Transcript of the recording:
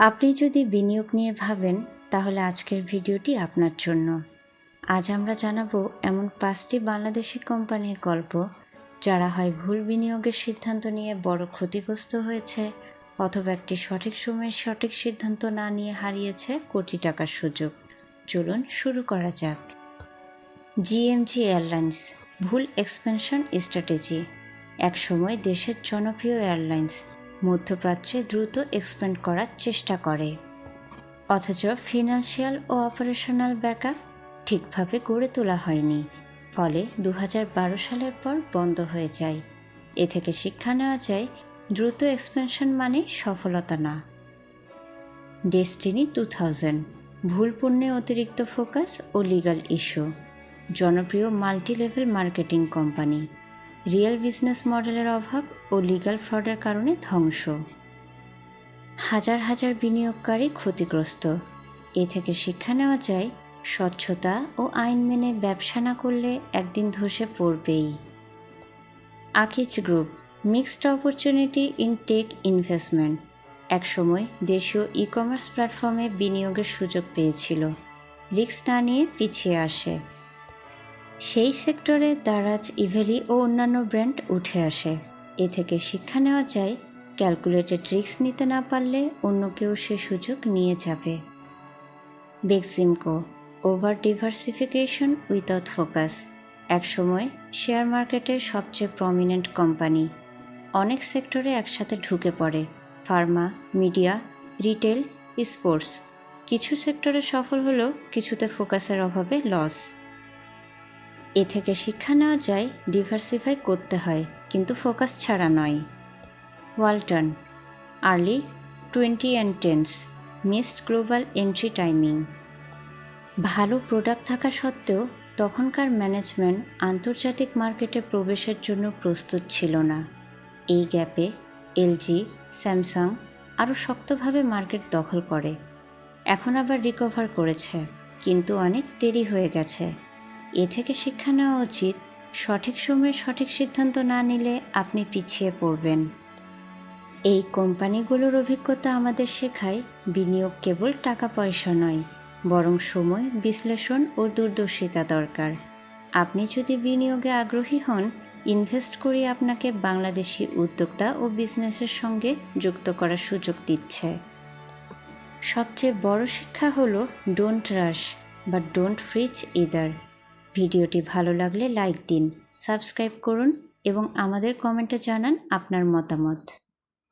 আপনি যদি বিনিয়োগ নিয়ে ভাবেন, তাহলে আজকের ভিডিওটি আপনার জন্য। আজ আমরা জানাব এমন পাঁচটি বাংলাদেশি কোম্পানির গল্প, যারা হয় ভুল বিনিয়োগের সিদ্ধান্ত নিয়ে বড় ক্ষতিগ্রস্ত হয়েছে, অথবা একটি সঠিক সময়ে সঠিক সিদ্ধান্ত না নিয়ে হারিয়েছে কোটি টাকার সুযোগ। চলুন শুরু করা যাক। জিএমজি এয়ারলাইন্স ভুল এক্সপেনশন স্ট্র্যাটেজি। একসময় দেশের জনপ্রিয় এয়ারলাইন্স মধ্যপ্রাচ্যে দ্রুত এক্সপ্যান্ড করার চেষ্টা করে। অথচ ফিনান্সিয়াল ও অপারেশনাল ব্যাকআপ ঠিকভাবে গড়ে তোলা হয়নি। ফলে দু হাজার বারো সালের পর বন্ধ হয়ে যায়। এ থেকে শিক্ষা নেওয়া যায়, দ্রুত এক্সপেনশন মানে সফলতা না। ডেস্টিনি টু থাউজেন্ড ভুল পণ্যে অতিরিক্ত ফোকাস ও লিগাল ইস্যু জনপ্রিয় multi level marketing company real business মডেলের অভাব ও লিগাল ফ্রডের কারণে ধ্বংস। হাজার হাজার বিনিয়োগকারী ক্ষতিগ্রস্ত। এ থেকে শিক্ষা নেওয়া যায়, স্বচ্ছতা ও আইন মেনে ব্যবসা না করলে একদিন ধসে পড়বেই। Akij group, mixed opportunity in tech investment, একসময় দেশীয় ই কমার্স প্ল্যাটফর্মে বিনিয়োগের সুযোগ পেয়েছিল। রিক্স না নিয়ে পিছিয়ে আসে। সেই সেক্টরে দারাজ, ইভেলি ও অন্যান্য ব্র্যান্ড উঠে আসে। এ থেকে শিক্ষা নেওয়া যায়, ক্যালকুলেটেড রিস্ক নিতে না পারলে অন্য কেউ সে সুযোগ নিয়ে যাবে। Beximco, over diversification without focus, একসময় শেয়ার মার্কেটের সবচেয়ে প্রমিনেন্ট কোম্পানি। অনেক সেক্টরে একসাথে ঢুকে পড়ে, ফার্মা, মিডিয়া, রিটেল, স্পোর্টস। কিছু সেক্টরে সফল হলেও কিছুতে ফোকাসের অভাবে লস। এ থেকে শিক্ষা নেওয়া যায় ডিভার্সিফাই করতে হয়, কিন্তু ফোকাস ছাড়া নয়। Walton early twenty and tens missed global entry timing ভালো প্রোডাক্ট থাকা সত্ত্বেও, তখনকার ম্যানেজমেন্ট আন্তর্জাতিক মার্কেটে প্রবেশের জন্য প্রস্তুত ছিল না। এই গ্যাপে এলজি স্যামসাং আরও শক্তভাবে মার্কেট দখল করে। এখন আবার রিকভার করেছে, কিন্তু অনেক দেরি হয়ে গেছে। এ থেকে শিক্ষা নেওয়া উচিত, সঠিক সময়ে সঠিক সিদ্ধান্ত না নিলে আপনি পিছিয়ে পড়বেন। এই কোম্পানিগুলোর অভিজ্ঞতা আমাদের শেখায় বিনিয়োগ কেবল টাকা পয়সা নয়, বরং সময়, বিশ্লেষণ ও দূরদর্শিতা দরকার। আপনি যদি বিনিয়োগে আগ্রহী হন, ইনভেস্ট করি আপনাকে বাংলাদেশি উদ্যোক্তা ও বিজনেসের সঙ্গে যুক্ত করার সুযোগ দিচ্ছে। সবচেয়ে বড় শিক্ষা হলো ডোন্ট রাশ বা ডোন্ট ফ্রিজ ইদার ভিডিওটি ভালো লাগলে লাইক দিন সাবস্ক্রাইব করুন এবং আমাদের কমেন্টে জানান আপনার মতামত।